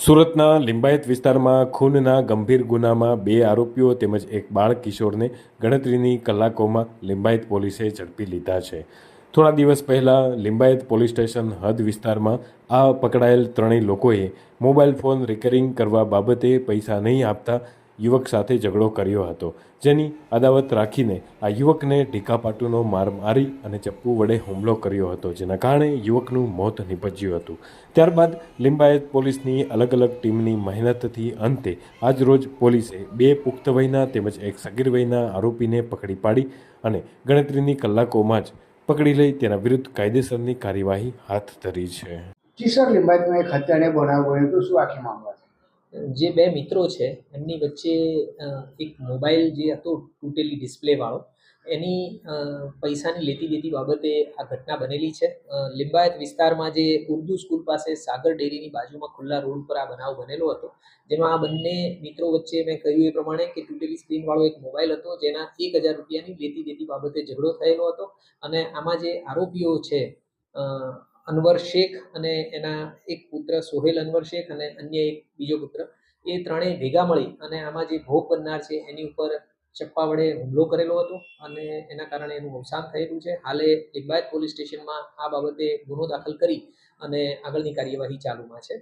સુરતના લિંબાયત વિસ્તારમાં ખૂનના ગંભીર ગુનામાં બે આરોપીઓ તેમજ એક બાળ કિશોરને ગણતરીની કલાકોમાં લિંબાયત પોલીસે ઝડપી લીધા છે. થોડા દિવસ પહેલાં લિંબાયત પોલીસ સ્ટેશન હદ વિસ્તારમાં આ પકડાયેલ ત્રણેય લોકોએ મોબાઈલ ફોન રિપેરિંગ કરવા બાબતે પૈસા નહીં આપતા યુવક સાથે ઝઘડો કર્યો હતો. જેની અદાવત રાખીને આ યુવકને ઢીકાપાટુનો માર મારી અને ચપ્પુ વડે હુમલો કર્યો હતો, જેના કારણે યુવકનું મોત નીપજ્યું હતું. ત્યારબાદ લિંબાયત પોલીસની અલગ અલગ ટીમની મહેનતથી અંતે આજરોજ પોલીસે બે પુખ્ત વયના તેમજ એક સગીર વયના આરોપીને પકડી પાડી અને ગણતરીની કલાકોમાં જ પકડી લઈ તેના વિરુદ્ધ કાયદેસરની કાર્યવાહી હાથ ધરી છે. કિશોર લિંબાયતમાં એક હત્યાને બનાવ બન્યો શું આખી મામલા છે? જે બે મિત્રો છે, એમની વચ્ચે એક મોબાઈલ જે હતો તૂટેલી ડિસ્પ્લેવાળો એની પૈસાની લેતી દેતી બાબતે આ ઘટના બનેલી છે. લિંબાયત વિસ્તારમાં જે ઉર્દુ સ્કૂલ પાસે સાગર ડેરીની બાજુમાં ખુલ્લા રોડ પર આ બનાવ બનેલો હતો. જેમાં આ બંને મિત્રો વચ્ચે મેં કહ્યું એ પ્રમાણે કે તૂટેલી સ્ક્રીનવાળો એક મોબાઈલ હતો, જેના એક હજાર રૂપિયાની લેતી દેતી બાબતે ઝઘડો થયેલો હતો. અને આમાં જે આરોપીઓ છે અનવર શેખ અને એના એક પુત્ર સોહેલ અનવર શેખ અને અન્ય એક બીજો પુત્ર, એ ત્રણેય ભેગા મળી અને આમાં જે ભોગ બનનાર છે એની ઉપર ચપ્પા વડે હુમલો કરેલો હતો અને એના કારણે એનું અવસાન થયેલું છે. હાલે લિંબાયત પોલીસ સ્ટેશનમાં આ બાબતે ગુનો દાખલ કરી અને આગળની કાર્યવાહી ચાલુમાં છે.